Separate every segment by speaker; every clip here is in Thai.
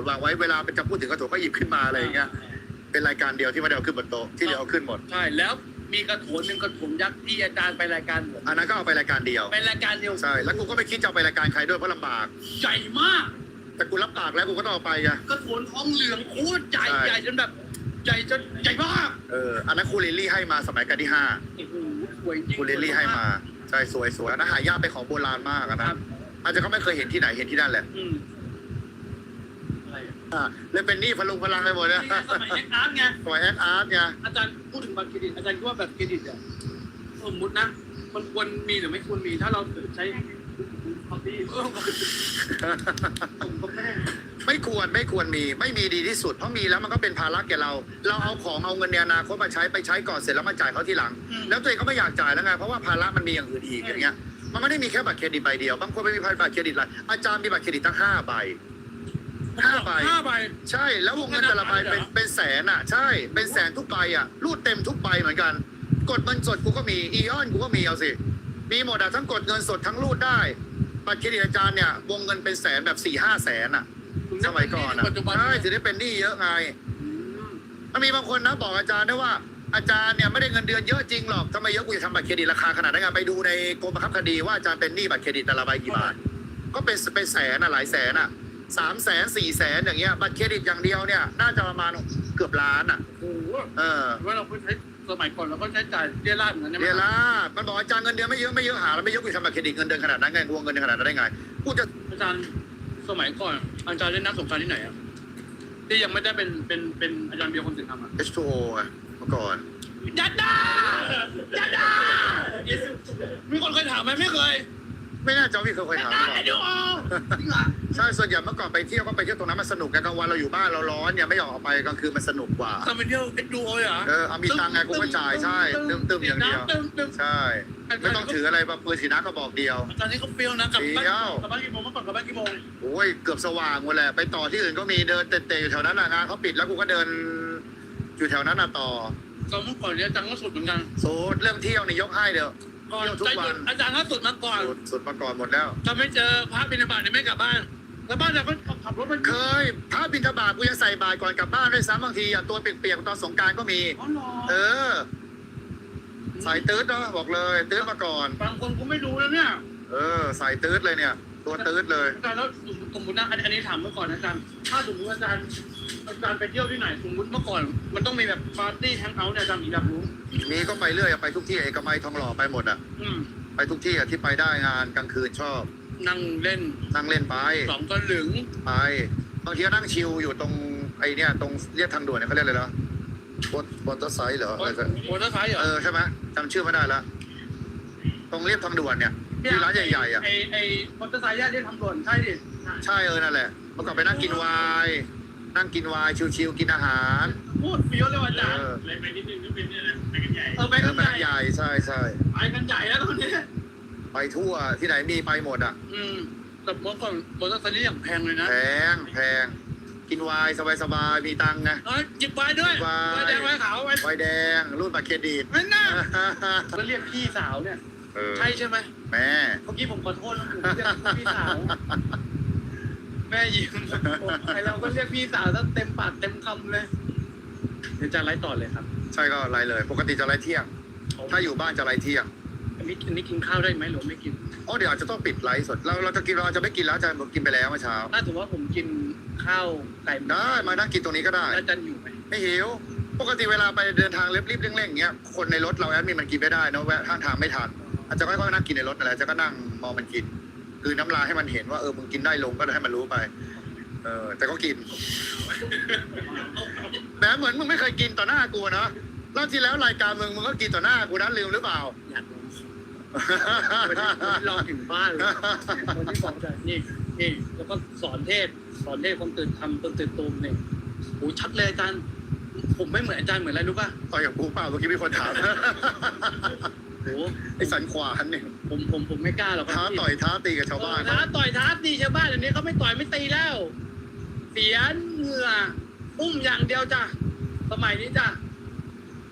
Speaker 1: นวางไว้เวลาเป็นจะพูดถึงกระโถนก็หยิบขึ้นมาอะไรอย่างเงี้ยเป็นรายการเดียวที่ไม่ได้เอาขึ้นบนโต๊ะที่เหลือเอาขึ้นหมด
Speaker 2: ใช่แล้วมีกระโถนหนึ่งกระโถนยักษ์ที่อาจารย์ไปรายการผม
Speaker 1: อันนั้นก็เอาไปรายการเดียว
Speaker 2: เป็นรายการเดียว
Speaker 1: ใช่แล้วกูก็ไม่คิดจะเอาไปรายการใครด้วยเพราะลำบาก
Speaker 2: ใหญ่มาก
Speaker 1: แต่กูรับปากแล้วกูก็ต้องเอาไปไง
Speaker 2: กระโถนทองเหลืองโคตรใหญ่
Speaker 1: ใช่
Speaker 2: ใหญ่จนแบบใหญ่จนใหญ่มาก
Speaker 1: เอออันนั้นครูลิลลี่ให้มาสมัยการที่ห้า
Speaker 2: โอ้โหสวยจริง
Speaker 1: ครูลิลลี่ให้มาใช่สวยสวยอันนั้นหายากเป็นของโบราณมากอะ
Speaker 2: ค
Speaker 1: นะ
Speaker 2: รับ
Speaker 1: อาจจะเขาไม่เคยเห็นที่ไหนเห็นที่นั่นแหละ
Speaker 2: อืมอะไรอะ
Speaker 1: อะเลยเป็นหนี้พลุงพลังไปหมดนะ
Speaker 2: นี่ไงสมัยเอ็กอาร์ตไง
Speaker 1: สมัยแอดอาร์ตไง
Speaker 2: อาจารย์พูดถึงบัตรเครดิต อาจารย์คิดว่าบัตรเครดิตอะสมมุตินะ มันควรมีหรือไม่ควรมีถ้าเราใช้คอมพิวเตอร์ผมก็ไม่ได้
Speaker 1: ไม่ควรไม่ควรมี ไม่มีดีที่สุด เพราะมีแล้วมันก็เป็นภาระแก่เรา เราเอาของเอาเงินในอนาคตมาใช้ไปใช้ก่อนเสร็จแล้วมาจ่ายเขาทีหลัง
Speaker 2: อืม
Speaker 1: แล้วตัวเองก็ไม่อยากจ่ายแล้วไงเพราะว่าภาระมันมีอย่างอื่นอีกอย่างเงี้ย มันไม่ได้มีแค่บัตรเครดิตใบเดียวบางคนไม่มีบัตรเครดิตหลายอาจารย์มีบัตรเครดิตตั้งห้าใบ ห้าใบ
Speaker 2: ห้าใบ
Speaker 1: ใช่แล้ววงเงินแต่ละใบเป็นเป็นแสนอะ ใช่เป็นแสนทุกใบอะรูดเต็มทุกใบเหมือนกัน กดเงินสดกูก็มีอีออนกูก็มีเอาสิมีหมดอะทั้งกดเงินสดทั้งรูดได้บัตรเครดิตอาจารย์เนี่ยวงเงินเป็นแสนแบบสี่ห้าแสนอะ สมัยก่อนอะ
Speaker 2: ปัจจุบัน
Speaker 1: ใช่ถึงได้เป็นหนี้เยอะไง
Speaker 2: อืม
Speaker 1: มันมีบางคนนะบอกอาจารย์ได้ว่าอาจารย์เนี่ยไม่ได้เงินเดือนเยอะจริงหรอกทำไมเยอะกูจะทำบัตรเครดิตราคาขนาดนั้นไงไปดูในกรมบังคับคดีว่าอาจารย์เป็นหนี้บัตรเครดิตแต่ละใบกี่บาทก็เป็นเป็นแสนอะหลายแสนอะ สามแสนสี่แสนอย่างเงี้ยบัตรเครดิตอย่างเดียวเนี่ย น่าจะประมาณเกือบล้านอะ
Speaker 2: โอ้โห
Speaker 1: เออ
Speaker 2: ว่าเราก็ใช้สมัยก่อนเราก็ใช้จ่ายเรียราดเหมือนกันใช่ไหม
Speaker 1: เรียล่ามันบอกอาจารย์เงินเดือนไม่เยอะไม่เยอะหาแล้วไม่เยอะกูจะทำบัตรเครดิตเงินเดือนขนาดนั้นไงวงเงินเดือนขนาดนั้นได้ไงกูจะ
Speaker 2: อาจารย์สมัยก่อนอาจารย์เล่นนักสงกรารที่ไหนอะที่ยังไม่ได้เป็นเป็นเป็นอาจารย์เบียร์คนอื่นทำอะ
Speaker 1: H2O ไงเมื่อก่อน
Speaker 2: จัดดาจัดดามีคนเคยถามไหมไม่เคย
Speaker 1: ไม่น่าจะพี่เคยถามหรือเป
Speaker 2: ไอ้
Speaker 1: ล่า
Speaker 2: ดูอ๋อจริงเหรอ
Speaker 1: ใช่ส่วนใหญ่เมื่อก่อนไปเที่ยวก็ไปเที่ยวตรงนั้นมันสนุกไงกลางวันเราอยู่บ้านเราร้อนเนี่ยไม่อยากออกไปกลางคืนมันสนุกกว่า
Speaker 2: ทำไปเที่ยวไอ้ดูอ๋อเหรอ
Speaker 1: เออเอามีตังค์ไงกูก็จ่ายใช่ตึมๆอย่างเดียว
Speaker 2: ตึมตึม
Speaker 1: ใช่ไม่ต้องถืออะไรมาปืนสีน้ำกระบอกเดียว
Speaker 2: อาจารย์นี่เขาเปรี้ยวนะกลับบ้าน
Speaker 1: เปรี้ยว
Speaker 2: กลับบ้านกี่โมงเมื่อก่อนกลับบ้านกี่โมง
Speaker 1: โอ้ยเกือบสว่างหมดแหละไปต่อที่อื่นก็มีเดินเตะๆอยู่แถวนั้นแหละงานเขาปิดแล้วกูก็เดินอยู่แถวนั้นน่ะต่อ
Speaker 2: ตอนเมื่อก่อนเนี่ยอาจารย์ก็สุดเหมือนกัน
Speaker 1: โซดเรื่องเที่ยวนี่ยกให้เด้อ
Speaker 2: ก่อน
Speaker 1: เที่ยวทุก
Speaker 2: ใจ
Speaker 1: วั
Speaker 2: สุ
Speaker 1: น
Speaker 2: ดอาจารย์ก็สุดมาก่อน
Speaker 1: สุดสุดมาก่อนหมดแล้ว
Speaker 2: ถ้าไม่เจอพระบิณฑบาตเนี่ยไม่กลับบ้านกลับบ้านแต่ก็ขับรถมัน
Speaker 1: เคยถ้าบินทบาทกูยังใส่บาตรก่อนกลับบ้านด้วยซ้ำบางทีอะตัวเปียกๆตอนสงกรารก็มี
Speaker 2: อ๋อเหรอ
Speaker 1: เออใส่ตืดเนาะบอกเลยตืดมาก่อน
Speaker 2: บางคนกูไม่รู้แล้วเนี่ย
Speaker 1: เออใส่ตืดเลยเนี่ย ตัวตืดเลย
Speaker 2: อาจารย์แล้วสมมตินะอันอันนี้ถามเมื่อก่อนนะอาจารย์ถ้าสมมติอาจารย์ อาจารย์ไปเที่ยวที่ไหนสมมติเมื่อก่อน มันต้องมีแบบปาร์ตี้แฮงเอาท์เนี่ยอาจารย์มีอยากรู้
Speaker 1: มีก็ไปเรื่อยอะไปทุกที่เอกมัยทองหล่อไปหมดอะ
Speaker 2: อืม
Speaker 1: ไปทุกที่อะที่ไปได้งานกลางคืนชอบ
Speaker 2: นั่งเล่น
Speaker 1: นั่งเล่นไป
Speaker 2: สองตะหลึง
Speaker 1: ไปบางทีก็นั่งชิลอยู่ตรงไอเนี่ยตรงเรียกทางด่วนเนี่ยเขาเรียกอะไรนะบนบนต้นไซด์เหรอ
Speaker 2: โอ้
Speaker 1: อะไร
Speaker 2: ย
Speaker 1: สัก
Speaker 2: โอ้ยท้ายเหรอ
Speaker 1: เออใช่ไหมจำชื่อไม่ได้ละตรงเรียบทางด่วนเนี่ยที่ร้านใหญ่ๆอะ
Speaker 2: ไอไอมอเตอร์ไซค์เนี่ยเรียกทำด่วนใช่ดิ
Speaker 1: ใช่เออนั่นแหละเมื่อก่อนไปนั่งกินไวน์ นั่งกินไวน์ชิลๆกินอาหาร
Speaker 2: พูดเฟี้ยวเลยว่ะอาจารย์
Speaker 1: เออ
Speaker 2: เลยไปนิดนึงก็เป็นเนี่ยนะไปกันใหญ่เออไป
Speaker 1: เอ
Speaker 2: กั
Speaker 1: อนไป
Speaker 2: ใหญ่
Speaker 1: ใหญ่ใช่ใช่
Speaker 2: ไปกันใหญ่แล้วตอนนี้
Speaker 1: ไปทั่วที่ไหนมีไปหมดอะ
Speaker 2: อืมแต่เมื่อก่อนมอเตอร์ไซค์นี่อย่างแพงเลยนะ
Speaker 1: แพงแพงกินไวน์สบายๆมีตังค์ไง
Speaker 2: เอ้ยจิบไวน์ด้วย
Speaker 1: จิบไวน์
Speaker 2: ไวน์แดงไวน์ขาวไวน์
Speaker 1: ไวน์แดงรุ่นบัตรเครดิต
Speaker 2: ไม่น่าก็เรียกพี่สาวเนี่ย
Speaker 1: เออ
Speaker 2: ใช่ใช่ไหม
Speaker 1: แม่
Speaker 2: เมื่อกี้ผมขอโทษนะผมเรียกพี่สาว แม่ยิ้มไอเราก็เรียกพี่สาวตั้งเต็มปากเต็มคำเลยเดี๋ยวจะไลฟ์ต่อเลยครับ
Speaker 1: ใช่ก็ไล่เลย ปกติจะไล่เที่ยง ถ้าอยู่บ้านจะไล่เที่ยง
Speaker 2: อันนี้อันนี้กินข้าวได้ไหมหรือไม่กิน
Speaker 1: อ๋อเดี๋ยวอาจจะต้องปิดไลฟ์สดเราเราจะกินเราจะไม่กินแล้วอาจารย์บอกกินไปแล้วเมื่อเช้า
Speaker 2: ถ้าสมมติว่าผมกินข้าวไก่
Speaker 1: ได้มานั่งกินตรงนี้ก็ได้
Speaker 2: แล้วอาจารย์อยู่ไหม
Speaker 1: ไม่หิวปกติเวลาไปเดินทางเรีบๆเร่งๆอย่างเงี้ยคนในรถเราแอดมินมันกินไม่ได้เนอะแวะข้างทางไม่ทันอาจจะค่อยๆนั่งกินในรถนั่นแหละอาจจะก็นั่งมองมันกิน คือน้ำลายให้มันเห็นว่าเออมึงกินได้ลงก็ให้มันรู้ไป เออ แต่ก็กินแหมเหมือนมึงไม่เคยกินต่อหน้ากูนะรอบที่แล้วรายการมึงมึงก็กินต่อหน้ากูนะลืมหรือเปล่า
Speaker 2: อยากลองวันนี้วันนี้ลองถึงบ้านเลยวันที่บอกจะนี่นี่แล้วก็สอนเทศสอนเทศคนตื่นทำคนตื่นตูมเนี่ยโอ้ชัดเลยอาจารย์ผมไม่เหมือนอาจารย์เหมือนอะไรรู้ป่ะ
Speaker 1: ต่อยกับกูเปล่าเมื่อกี้มีคนถาม
Speaker 2: โอ้
Speaker 1: ไอ้สันขวานเนี่ย
Speaker 2: ผมผมผมไม่กล้าหรอกครับ
Speaker 1: ท้าต่อยท้าตีกับชาวบ้าน
Speaker 2: ท้าต่อยท้าตีชาวบ้านอันนี้เขาไม่ต่อยไม่ตีแล้ว เสียเหงื่ออุ้มอย่างเดียวจ้ะสมัยนี้จ้ะ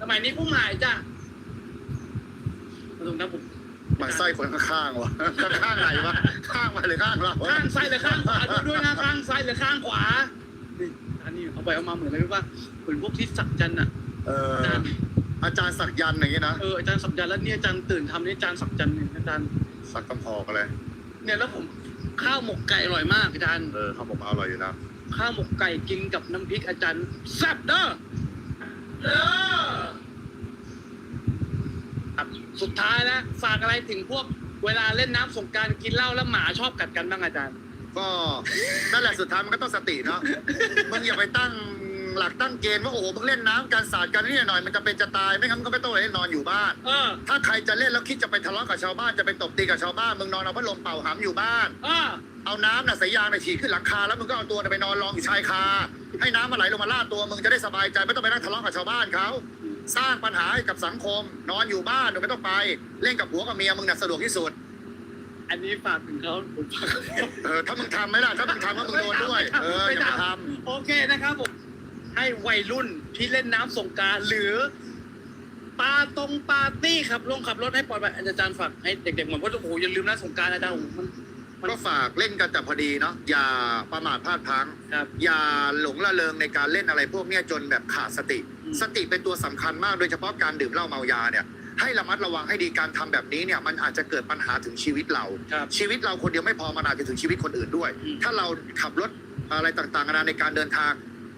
Speaker 2: สมัยนี้อุ้มหายจ้ะมาตรงนั้นผม
Speaker 1: หมันไส้คนข้างๆวะข้างไหนวะข้างมาหรือข้างเราวะ
Speaker 2: ข้างซ้ายหรือข้างขวาดูด้วยนะข้างซ้ายหรือข้างขวานี่อันนี้เอาไปเอามาเหมือนอะไรรู้ป่ะเหมือนพวกที่สักยันต์อะ
Speaker 1: เออ
Speaker 2: อาจารย์
Speaker 1: อาจารย์สักยันต์อย่างนี้นะ
Speaker 2: เอออาจารย์สักยันต์แล้วเนี่ยอาจารย์ตื่นทำนี่อาจารย์สักยันต์เนี่ยอาจารย์
Speaker 1: สักกำพอกอะไร
Speaker 2: เนี่ยแล้วผมข้าวหมกไก่อร่อยมากอาจารย์
Speaker 1: เออเขาบอกว่าอร่อยอยู่นะ
Speaker 2: ข้าวหมกไก่กินกับน้ำพริกอาจารย์แซ่บเด้อเด้อครับสุดท้ายแล้วฝากอะไรถึงพวกเวลาเล่นน้ำสงกรารกินเหล้าแล้วหมาชอบกัดกันบ้างอาจารย์
Speaker 1: ก็นั่นแหละสุดท้ายมันก็ต้องสติเนาะมึงอย่าไปตั้ง หลักตั้งเกณฑ์ว่าโอ้โหมึงเล่นน้ำการสาดกันนี่หน่อยมันจะเป็นจะตายไม่งั้นมึงก็ไม่ต้องเลยนอนอยู่บ้าน
Speaker 2: เออ
Speaker 1: ถ้าใครจะเล่นแล้วคิดจะไปทะเลาะกับชาวบ้านจะไปตบตีกับชาวบ้านมึงนอนเอาพัดลมเป่าหามอยู่บ้าน
Speaker 2: เออ
Speaker 1: เอาน้ำน่ะสายยางน่ะฉีดขึ้นหลังคาแล้วมึงก็เอาตัวน่ะไปนอนรองอยู่ชายคา ให้น้ำมาไหลลงมาลาดตัวมึงจะได้สบายใจไม่ต้องไปนั่งทะเลาะกับชาวบ้านเขาสร้างปัญหาให้กับสังคม นอนอยู่บ้านมึงไม่ต้องไป เล่นกับผัวกับเมียมึงน่ะสะดวกที่สุด
Speaker 2: อันนี้ฝากถึงเขาผมฝาก
Speaker 1: เออถ้ามึงทำไหมล่ะถ้ามึงทำก็มึงโดนด้วยเอออย่าไปท
Speaker 2: โอเคนะครับผม ให้วัยรุ่นที่เล่นน้ำสงกรารหรือปาตรงปาร์ตี้ขับลงขับรถให้ปลอดภัยอาจารย์ฝากให้เด็กๆเหมือนว่าโอ้โหอย่าลืมนะสงกรารอาจารย์โอ้โหมันำ
Speaker 1: ก็ฝากเล่นกันแต่พอดีเนาะอย่าประมาทพลาดพลั้ง
Speaker 2: ครับ
Speaker 1: อย่าหลงละเลงในการเล่นอะไรพวกเนี้ยจนแบบขาดสติ
Speaker 2: อืม
Speaker 1: สติเป็นตัวสำคัญมากโดยเฉพาะการดื่มเหล้าเมายาเนี่ย ให้ระมัดระวังให้ดีการทำแบบนี้เนี่ยมันอาจจะเกิดปัญหาถึงชีวิตเรา
Speaker 2: ครับ
Speaker 1: ชีวิตเราคนเดียวไม่พอมันอาจจะถึงชีวิตคนอื่นด้วย
Speaker 2: อืม
Speaker 1: ถ้าเราขับรถอะไรต่างๆนานาในการเดินทาง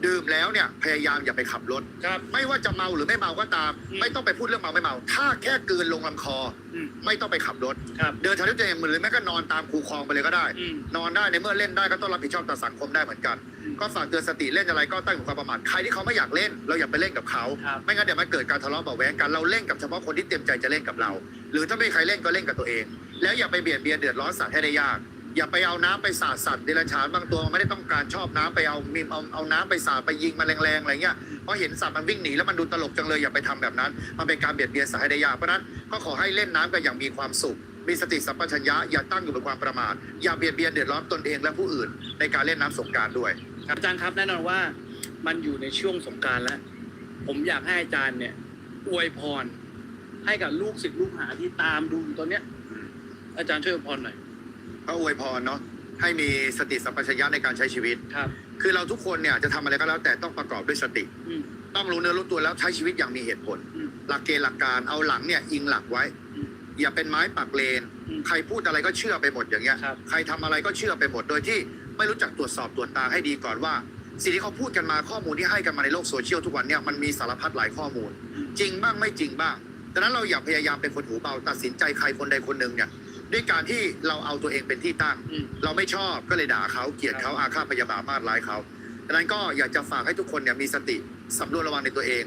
Speaker 1: ดื่มแล้วเนี่ยพยายามอย่าไปขับรถ
Speaker 2: ครับ
Speaker 1: ไม่ว่าจะเมาหรือไม่เมาก็ตาม
Speaker 2: อืม
Speaker 1: ไม่ต้องไปพูดเรื่องเมาไม่เมา ถ้าแค่กลืนลงลำคออ
Speaker 2: ม
Speaker 1: ไม่ต้องไปขับรถ
Speaker 2: ครับ
Speaker 1: เดินทางด้วยตัวเองหรือแม้ก็นอนตามคูคลองไปเลยก็ได้
Speaker 2: อืม
Speaker 1: นอนได้ในเมื่อเล่นได้ก็ต้องรับผิดชอบต่อสังคมได้เหมือนกัน
Speaker 2: อืม
Speaker 1: ก็ฝากเตือนสติเล่นอะไรก็ตั้งอยู่ความประมาทใครที่เขาไม่อยากเล่น เราอย่าไปเล่นกับเขา
Speaker 2: ครับ
Speaker 1: ไม่งั้นเดี๋ยวมันเกิดการทะเลาะเบาะแว้งกันเราเล่นกับเฉพาะคนที่เต็มใจจะเล่นกับเรา หรือถ้าไม่มีใครเล่นก็เล่นกับตัวเอง แล้วอย่าไปเบียดเบียนเดือดร้อนสัตว์ให้ได้ยาก อย่าไปเอาน้ำไปสาดสัตว์เดรัจฉานบางตัวมันไม่ได้ต้องการชอบน้ำไปเอามีเอาเอาน้ำไปสาดไปยิงมันแรงๆอะไรเงี้ยเพราะเห็นสัตว์มันวิ่งหนีแล้วมันดูตลกจังเลยอย่าไปทำแบบนั้น มันเป็นการเบียดเบียนสัตว์ให้ได้ยากเพราะฉะนั้นก็ขอให้เล่นน้ำกันอย่างมีความสุข มีสติสัมปชัญญะอย่าตั้งอยู่บนความประมาทอย่าเบียดเบียนเดือดร้อนตนเองและผู้อื่น ในการเล่นน้ำสงกรารด้วย
Speaker 2: ครับอาจารย์ครับแน่นอนว่ามันอยู่ในช่วงสงกรารแล้ว ผมอยากให้อาจารย์เนี่ยอวยพรให้กับลูกศิษย์ลูกหาที่ตามดูอยู่ตอนเนี้ย อาจารย์ช่วยอวยพรหน่อย
Speaker 1: ก็อวยพรเนาะให้มีสติสัมปชัญญะในการใช้ชีวิต
Speaker 2: ครับ
Speaker 1: คือเราทุกคนเนี่ยจะทำอะไรก็แล้วแต่ต้องประกอบด้วยสติ
Speaker 2: อืม
Speaker 1: ต้องรู้เนื้อรู้ตัวแล้วใช้ชีวิตอย่างมีเหตุผล
Speaker 2: อืม
Speaker 1: หลักเกณฑ์หลักการเอาหลังเนี่ยอิงหลักไว้
Speaker 2: อืม
Speaker 1: อย่าเป็นไม้ปักเลน
Speaker 2: อืม
Speaker 1: ใครพูดอะไรก็เชื่อไปหมดอย่างเงี้ย
Speaker 2: ครับ
Speaker 1: ใครทำอะไรก็เชื่อไปหมดโดยที่ไม่รู้จักตรวจสอบตรวจตาให้ดีก่อนว่า สิ่งที่เขาพูดกันมาข้อมูลที่ให้กันมาในโลกโซเชียลทุกวันเนี่ยมันมีสารพัดหลายข้อมูล จริงบ้างไม่จริงบ้างดังนั้นเราอย่าพยายามเป็นคนหูเบาตัดสินใจใครคนใดคนหนึ่งเนี่ย ด้วยการที่เราเอาตัวเองเป็นที่ตั้ง
Speaker 2: อืม
Speaker 1: เราไม่ชอบก็เลยด่าเขาเกลียดเขาอาฆาตพยาบาทมาดร้ายเขาดังนั้นก็อยากจะฝากให้ทุกคนเนี่ยมีสติสำรวจระวังในตัวเอง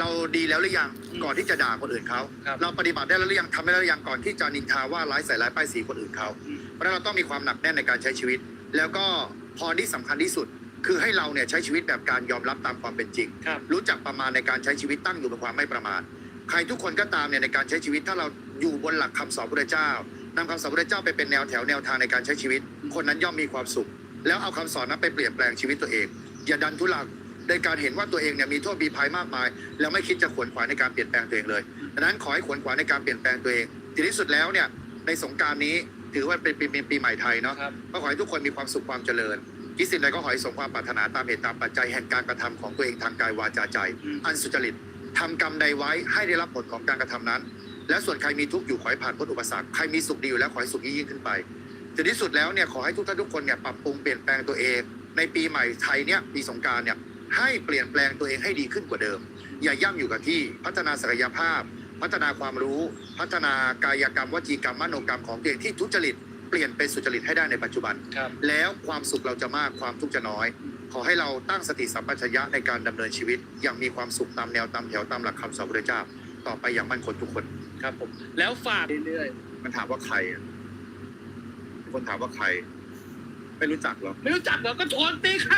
Speaker 1: เราดีแล้วหรือยัง
Speaker 2: อืม
Speaker 1: ก่อนที่จะด่าคนอื่นเขา
Speaker 2: ครับ
Speaker 1: เราปฏิบัติได้แล้วหรือยังทำได้แล้วหรือยังก่อนที่จะนินทาว่าร้ายใส่ร้ายป้ายสีคนอื่นเขา
Speaker 2: อืม
Speaker 1: เพราะฉะนั้นเราต้องมีความหนักแน่นในการใช้ชีวิต แล้วก็พรที่สำคัญที่สุด คือให้เราเนี่ยใช้ชีวิตแบบการยอมรับตามความเป็นจริง
Speaker 2: ครับ
Speaker 1: รู้จักประมาณในการใช้ชีวิตตั้งอยู่บนความไม่ประมาทใครทุกคนก็ตามเนี่ยในการใช้ชีวิตถ้าเราอยู่บนหลักคำสอนพระเจ้า นำคำสอนพระเจ้าไปเป็นแนวแถวแนวทางในการใช้ชีวิต คนนั้นย่อมมีความสุข แล้วเอาคำสอนนั้นไปเปลี่ยนแปลงชีวิตตัวเอง อย่าดันทุลักในการเห็นว่าตัวเองเนี่ยมีโทษมีภัยมากมาย แล้วไม่คิดจะขวนขวายในการเปลี่ยนแปลงตัวเองเลยดังนั้นขอให้ขวนขวายในการเปลี่ยนแปลงตัวเองทีที่สุดแล้วเนี่ยในสงกรารนี้ถือว่าเป็นปีเป็นปีใหม่ไทยเนาะ
Speaker 2: ครับ
Speaker 1: ก็ขอให้ทุกคนมีความสุขความเจริญคิดสิ่งใดก็ขอให้สมความปรารถนาตามเหตุตามปัจจัยแห่งการกระทำของตัวเองทางกายวาจาใจ
Speaker 2: อืม
Speaker 1: อันสุจริตทำกรรมใดไว้ให้ได้รับผลของการกระทำนั้น และส่วนใครมีทุกข์อยู่ขอให้ผ่านพ้นอุปสรรคใครมีสุขดีอยู่แล้วขอให้สุขยิ่งขึ้นไปถึงที่สุดแล้วเนี่ยขอให้ทุกท่านทุกคนเนี่ยปรับปรุงเปลี่ยนแปลงตัวเอง ในปีใหม่ไทยเนี่ยปีสงกรารเนี่ยให้เปลี่ยนแปลงตัวเองให้ดีขึ้นกว่าเดิม อย่าย่ำอยู่กับที่พัฒนาศักยภาพ พัฒนาความรู้ พัฒนากายกรรมวจีกรรมมโนกรรมของตัวเองที่ทุจริตเปลี่ยนเป็นสุจริตให้ได้ในปัจจุบัน
Speaker 2: ครับ
Speaker 1: แล้วความสุขเราจะมากความทุกข์จะน้อย ขอให้เราตั้งสติสัมปชัญญะในการดำเนินชีวิตอย่างมีความสุขตามแนวตามแถวตามหลักคำสอนพระเจ้า ต่อไปอย่างมั่นคงทุกคน
Speaker 2: ครับผม แล้วฝากเรื่อย
Speaker 1: มันถามว่าใครอะมีคนถามว่าใคร ไม่รู้จักหรอ
Speaker 2: ๆไม่รู้จักเหรอก็ชวนตีใคร